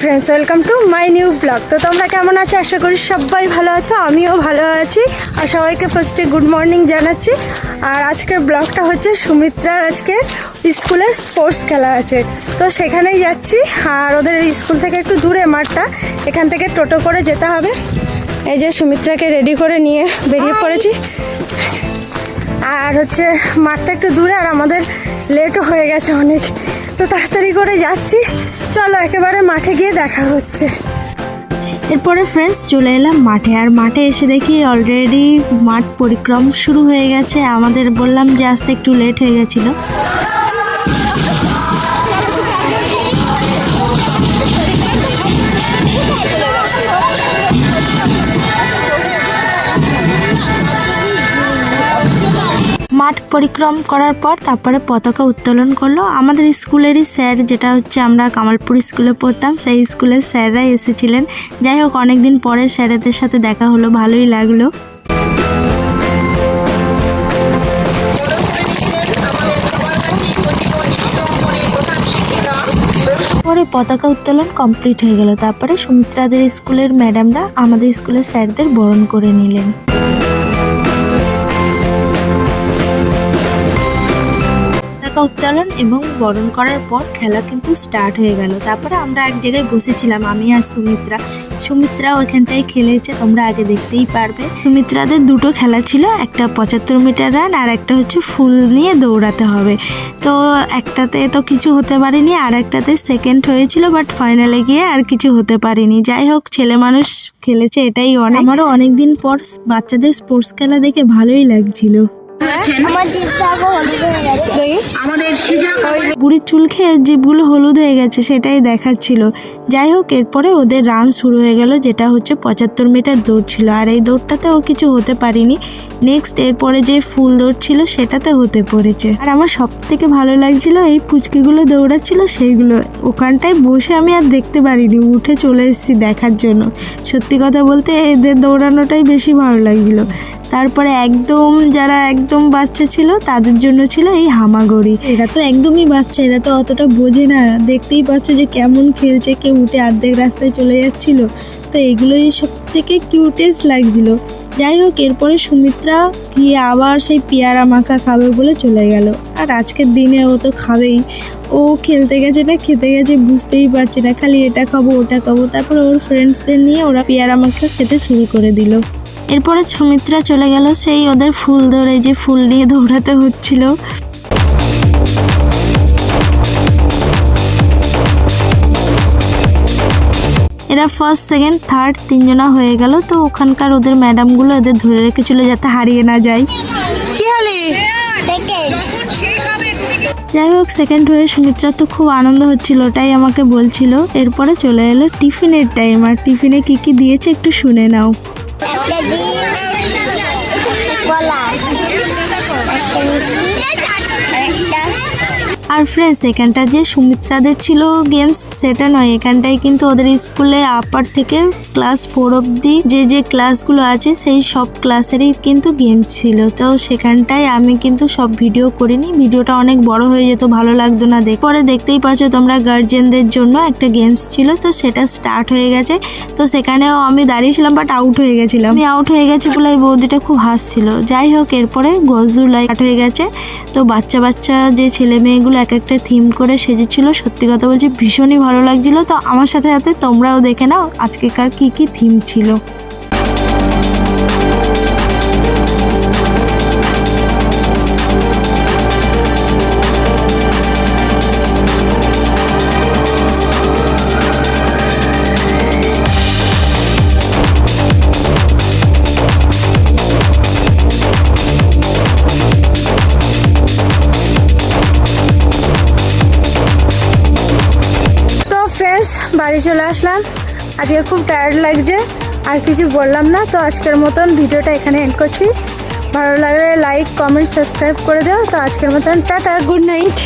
Friends welcome to my new blog তো তোমরা কেমন আছো? আশা করি সবাই ভালো আছো আমিও ভালো আছি। আর সবাইকে ফার্স্টে গুড মর্নিং জানাচ্ছি। আর আজকের ব্লগটা হচ্ছে সুমিত্রার আজকে স্কুলের স্পোর্টস খেলা আছে। তো সেখানেই যাচ্ছি। আর ওদের স্কুল থেকে একটু দূরে মাঠটা এখান থেকে টোটো করে যেতে হবে। এই যে সুমিত্রাকে রেডি করে নিয়ে বেরিয়ে পড়েছি। আর হচ্ছে মাঠটা একটু দূরে আর আমাদের লেটও হয়ে গেছে অনেক। তো তাড়াতাড়ি করে যাচ্ছি। চলো একেবারে মাঠে গিয়ে দেখা হচ্ছে। এরপরে ফ্রেন্ডস চলে এলাম মাঠে। আর মাঠে এসে দেখি অলরেডি মাঠ পরিক্রম শুরু হয়ে গেছে। আমাদের বললাম যে আসতে একটু লেট হয়ে গেছিল। মাঠ পরিক্রম করার পর তারপরে পতাকা উত্তোলন করল। আমাদের স্কুলেরই স্যার, যেটা হচ্ছে আমরা কামালপুর স্কুলে পড়তাম, সেই স্কুলের স্যাররাই এসেছিলেন। যাই হোক, অনেকদিন পরে স্যারেদের সাথে দেখা হলো, ভালোই লাগল। পরে পতাকা উত্তোলন কমপ্লিট হয়ে গেল। তারপরে সুমিত্রাদের স্কুলের ম্যাডামরা আমাদের স্কুলের স্যারদের বরণ করে নিলেন। পতাকা উত্তোলন এবং বরণ করার পর খেলা কিন্তু স্টার্ট হয়ে গেল। তারপরে আমরা এক জায়গায় বসেছিলাম, আমি আর সুমিত্রা। সুমিত্রা ওইখানটায় খেলেছে, তোমরা আগে দেখতেই পারবে। সুমিত্রাদের দুটো খেলা ছিল, একটা পঁচাত্তর মিটার রান আর একটা হচ্ছে ফুল নিয়ে দৌড়াতে হবে। তো একটাতে তো কিছু হতে পারেনি, আর একটাতে সেকেন্ড হয়েছিল বাট ফাইনালে গিয়ে আর কিছু হতে পারেনি। যাই হোক, ছেলে মানুষ খেলেছে, এটাই অনেক। আমারও অনেকদিন পর বাচ্চাদের স্পোর্টস খেলা দেখে ভালোই লাগছিল। হয়ে? বুড়ির চুল খেয়ে জিভগুলো হলুদ হয়ে গেছে সেটাই দেখাচ্ছিল। যাই হোক এরপরে ওদের রান শুরু হয়ে গেল যেটা হচ্ছে পঁচাত্তর মিটার দৌড় ছিল আর এই দৌড়টাতেও কিছু হতে পারিনি। নেক্সট এরপরে যে ফুল দৌড় ছিল সেটাতে হতে পড়েছে। আর আমার সব থেকে ভালো লাগছিল এই পুচকিগুলো দৌড়াচ্ছিল সেইগুলো ওখানটায় বসে আমি আর দেখতে পারিনি উঠে চলে এসেছি দেখার জন্য। সত্যি কথা বলতে এদের দৌড়ানোটাই বেশি ভালো লাগছিল। তারপরে একদম যারা একদম বাচ্চা ছিল, তাদের জন্য ছিল এই হামাগড়ি। এরা তো একদমই বাচ্চা, এরা তো অতটা বোঝে না। দেখতেই পাচ্ছ যে কেমন খেলছে, কেউ উঠে অর্ধেক রাস্তায় চলে যাচ্ছিল। তো এগুলোই সব থেকে কিউটেস্ট লাগছিল। যাই হোক, এরপরে সুমিত্রা গিয়ে আবার সেই পেয়ারা মাখা খাবে বলে চলে গেল। আর আজকের দিনে ও তো খাবেই। ও খেলতে গেছে না, খেতে গেছে বুঝতেই পারছে না। খালি এটা খাব, ওটা খাব। তারপর ওর ফ্রেন্ডসদের নিয়ে ওরা পেয়ারা মাখা খেতে শুরু করে দিল। এরপরে সুমিত্রা চলে গেল সেই ওদের ফুল ধরে যে ফুল নিয়ে দৌড়াতে হচ্ছিল। এরা ফার্স্ট সেকেন্ড থার্ড তিনজনা হয়ে গেল। তো ওখানকার ওদের ম্যাডামগুলো এদের ধরে রেখেছিল যাতে হারিয়ে না যায়। কি হলি? যাই হোক সেকেন্ড হয়ে সুমিত্রা তো খুব আনন্দ হচ্ছিল ওটাই আমাকে বলছিল। এরপরে চলে এলো টিফিনের টাইম আর টিফিনে কি কি দিয়েছে একটু শুনে নাও। একটা ডিম কলা একটা মিষ্টি একটা আর ফ্রেন্ডস এখানটা যে সুমিত্রাদের ছিল গেমস সেটা নয়। এখানটায় কিন্তু ওদের স্কুলে আপার থেকে ক্লাস ফোর অবধি যে যে ক্লাসগুলো আছে, সেই সব ক্লাসেরই কিন্তু গেমস ছিল। তো সেখানটায় আমি কিন্তু সব ভিডিও করিনি। ভিডিওটা অনেক বড় হয়ে যেত, ভালো লাগতো না দেখ পরে দেখতেই পাচ্ছ তোমরা গার্জেনদের জন্য একটা গেমস ছিল, তো সেটা স্টার্ট হয়ে গেছে। তো সেখানেও আমি দাঁড়িয়েছিলাম বাট আউট হয়ে গেছিলাম। আমি আউট হয়ে গেছি বলে বৌদিটা খুব হাসছিল। যাই হোক, এরপরে গজুলাই কাট হয়ে গেছে। তো বাচ্চা বাচ্চা যে ছেলে মেয়েগুলো এক একটা থিম করে সেজেছিল। সত্যি কথা বলছি, ভীষণই ভালো লাগছিল। তো আমার সাথে সাথে তোমরাও দেখে নাও আজকেকার কী কী থিম ছিল। বাড়ি চলে আসলাম। আজকে খুব টায়ার্ড লাগছে, আর কিছু বললাম না, তো আজকের মতন ভিডিওটা এখানে এন্ড করছি। ভালো লাগলে লাইক কমেন্ট সাবস্ক্রাইব করে দাও। তো আজকের মতন টাটা গুড নাইট